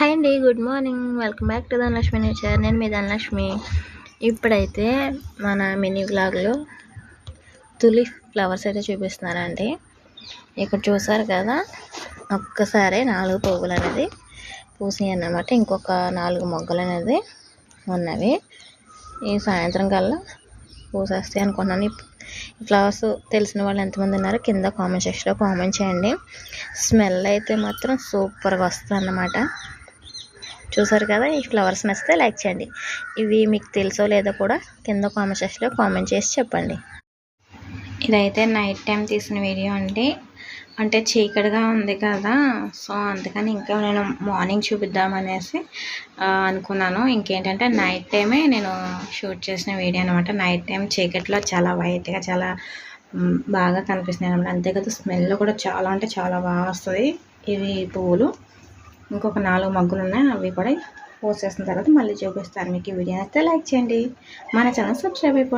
Hi అండి good morning. Welcome back to Dhanalakshmi nature నేను మీ ధనలక్ష్మి. ఇప్పుడైతే మన మినీ బ్లాగ్లో తులి ఫ్లవర్స్ అయితే చూపిస్తున్నారండి. ఇక్కడ చూసారు కదా ఒక్కసారి నాలుగు పువ్వులు అనేది పూసినాయి అన్నమాట. ఇంకొక నాలుగు మొగ్గలు అనేది ఉన్నవి. ఈ సాయంత్రం కల్లా పూసేస్తాయి అనుకున్నాను ఈ ఫ్లవర్స్ తెలిసిన వాళ్ళు ఎంతమంది ఉన్నారో కింద కామెంట్ సెక్షన్లో కామెంట్ చేయండి. స్మెల్ అయితే మాత్రం సూపర్గా వస్తుంది అన్నమాట చూసారు కదా ఈ ఫ్లవర్స్ నచ్చితే లైక్ చేయండి. ఇవి మీకు తెలుసో లేదో కూడా కింద కామెంట్ సెక్షన్లో కామెంట్ చేసి చెప్పండి. ఇదైతే నైట్ టైం తీసిన వీడియో అండి. అంటే చీకటిగా ఉంది కదా సో అందుకని ఇంకా నేను మార్నింగ్ చూపిద్దామనేసి అనుకున్నాను. ఇంకేంటంటే నైట్ టైమే నేను షూట్ చేసిన వీడియో అనమాట నైట్ టైం చీకటిలో చాలా వైట్గా చాలా బాగా కనిపిస్తున్నాయి అనమాట అంతే స్మెల్ కూడా చాలా అంటే చాలా బాగా వస్తుంది. ఇవి పువ్వులు. ఇంకొక నాలుగు మగ్గులు ఉన్నాయి అవి కూడా పోసేసిన తర్వాత మళ్ళీ చూపిస్తాను మీకు ఈ వీడియో అయితే లైక్ చేయండి. మన ఛానల్ సబ్స్క్రైబ్ అయిపోయింది